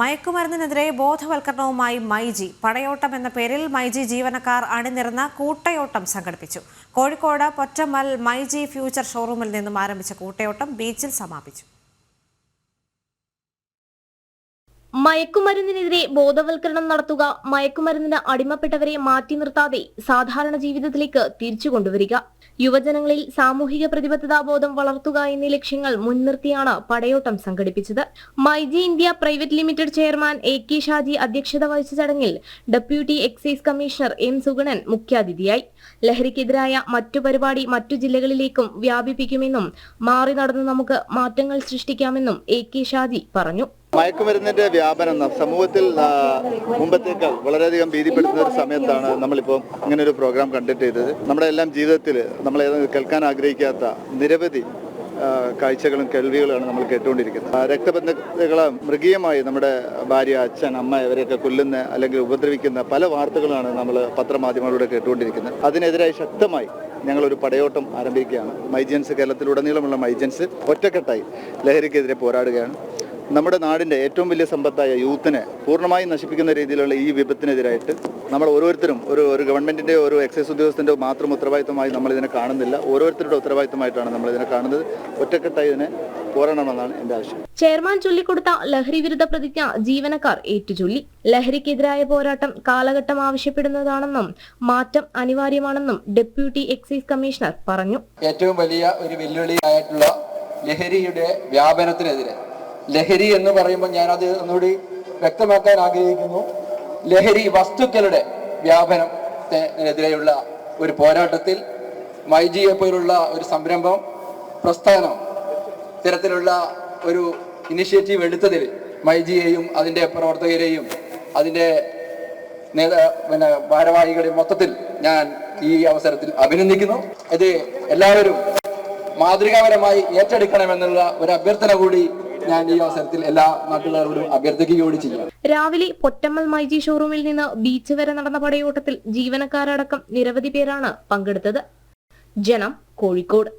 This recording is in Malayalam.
മയക്കുമരുന്നിനെതിരെ ബോധവൽക്കരണവുമായി മൈജി. പടയോട്ടം എന്ന പേരിൽ മൈജി ജീവനക്കാർ അണിനിരന്ന കൂട്ടയോട്ടം സംഘടിപ്പിച്ചു. കോഴിക്കോട് പൊറ്റമ്മൽ മൈജി ഫ്യൂച്ചർ ഷോറൂമിൽ നിന്നും ആരംഭിച്ച കൂട്ടയോട്ടം ബീച്ചിൽ സമാപിച്ചു. മയക്കുമരുന്നിനെതിരെ ബോധവൽക്കരണം നടത്തുക മയക്കുമരുന്നിന് അടിമപ്പെട്ടവരെ മാറ്റി നിർത്താതെ സാധാരണ ജീവിതത്തിലേക്ക് തിരിച്ചു കൊണ്ടുവരിക. യുവജനങ്ങളിൽ സാമൂഹിക പ്രതിബദ്ധതാ ബോധം വളർത്തുക എന്നീ ലക്ഷ്യങ്ങൾ മുൻനിർത്തിയാണ് പടയോട്ടം സംഘടിപ്പിച്ചത്. MyG India private limited chairman A K Shaji അധ്യക്ഷത വഹിച്ച ചടങ്ങിൽ deputy excise commissioner M Suganan മുഖ്യാതിഥിയായി. ലഹരിക്കെതിരായ മറ്റു പരിപാടി മറ്റു ജില്ലകളിലേക്കും വ്യാപിപ്പിക്കുമെന്നും മാറി നടന്ന് നമുക്ക് മാറ്റങ്ങൾ സൃഷ്ടിക്കാമെന്നും എ കെ ഷാജി പറഞ്ഞു. മയക്കുമരുന്നിന്റെ വ്യാപനം സമൂഹത്തിൽ മുമ്പത്തേക്കാൾ വളരെയധികം ഭീതിപ്പെടുത്തുന്ന ഒരു സമയത്താണ് നമ്മളിപ്പോൾ ഇങ്ങനെ ഒരു പ്രോഗ്രാം കണ്ടക്ട് ചെയ്തത്. നമ്മുടെ എല്ലാം ജീവിതത്തിൽ നമ്മൾ കേൾക്കാൻ ആഗ്രഹിക്കാത്ത നിരവധി കാഴ്ചകളും കേൾവികളുമാണ് നമ്മൾ കേട്ടുകൊണ്ടിരിക്കുന്നത്. രക്തബന്ധങ്ങളെ മൃഗീയമായി നമ്മുടെ ഭാര്യ അച്ഛൻ അമ്മ ഇവരെയൊക്കെ കൊല്ലുന്ന അല്ലെങ്കിൽ ഉപദ്രവിക്കുന്ന പല വാർത്തകളാണ് നമ്മൾ പത്രമാധ്യമങ്ങളിലൂടെ കേട്ടുകൊണ്ടിരിക്കുന്നത്. അതിനെതിരായി ശക്തമായി ഞങ്ങളൊരു പടയോട്ടം ആരംഭിക്കുകയാണ്. മൈജൻസ് കേരളത്തിലുടനീളമുള്ള മൈജൻസ് ഒറ്റക്കെട്ടായി ലഹരിക്കെതിരെ പോരാടുകയാണ്. നമ്മുടെ നാടിന്റെ ഏറ്റവും വലിയ സമ്പത്തായ യൂത്തിനെ പൂർണമായും നശിപ്പിക്കുന്ന രീതിയിലുള്ള ഈ വിപത്തിനെതിരായിട്ട് നമ്മൾ ഓരോരുത്തരും ഒരു ഒരു ഗവൺമെന്റിന്റെ ഒരു എക്സൈസ് ഉദ്യോഗസ്ഥന്റെ മാത്രം ഉത്തരവാദിത്തമായി നമ്മൾ ഇതിനെ കാണുന്നില്ല. ഓരോരുത്തരുടെ ഉത്തരവാദിത്തമായിട്ടാണ് നമ്മൾ ഇതിനെ കാണുന്നത്. ഒറ്റക്കെട്ടായി ഇതിനെ പോരാടണമെന്നാണ് എന്റെ ആവശ്യം. ചെയർമാൻ ചൊല്ലിക്കൊടുത്ത ലഹരി വിരുദ്ധ പ്രതിജ്ഞ ജീവനക്കാർ ഏറ്റുചൊല്ലി. ലഹരിക്കെതിരായ പോരാട്ടം കാലഘട്ടം ആവശ്യപ്പെടുന്നതാണെന്നും മാറ്റം അനിവാര്യമാണെന്നും ഡെപ്യൂട്ടി എക്സൈസ് കമ്മീഷണർ പറഞ്ഞു. ഏറ്റവും വലിയ ഒരു വെല്ലുവിളിയായിട്ടുള്ള ലഹരിയുടെ വ്യാപനത്തിനെതിരെ ലഹരി എന്ന് പറയുമ്പോൾ ഞാനത് ഒന്നുകൂടി വ്യക്തമാക്കാൻ ആഗ്രഹിക്കുന്നു. ലഹരി വസ്തുക്കളുടെ വ്യാപനത്തിനെതിരെയുള്ള ഒരു പോരാട്ടത്തിൽ മൈജിയെ പോലുള്ള ഒരു സംരംഭം പ്രസ്ഥാനം ഇത്തരത്തിലുള്ള ഒരു ഇനിഷ്യേറ്റീവ് എടുത്തതിൽ മൈജിയെയും അതിന്റെ പ്രവർത്തകരെയും അതിന്റെ നേതാ പിന്നെ ഭാരവാഹികളെ മൊത്തത്തിൽ ഞാൻ ഈ അവസരത്തിൽ അഭിനന്ദിക്കുന്നു. ഇത് എല്ലാവരും മാതൃകാപരമായി ഏറ്റെടുക്കണമെന്നുള്ള ഒരു അഭ്യർത്ഥന കൂടി ഞാൻ ഈ അവസരത്തിൽ എല്ലാ നാട്ടുകാരോടും അഭ്യർത്ഥിക്കുകയോട് ചെയ്യാം. രാവിലെ പൊറ്റമ്മൽ മൈജി ഷോറൂമിൽ നിന്ന് ബീച്ച് വരെ നടന്ന പടയോട്ടത്തിൽ ജീവനക്കാരടക്കം നിരവധി പേരാണ് പങ്കെടുത്തത്. ജനം കോഴിക്കോട്.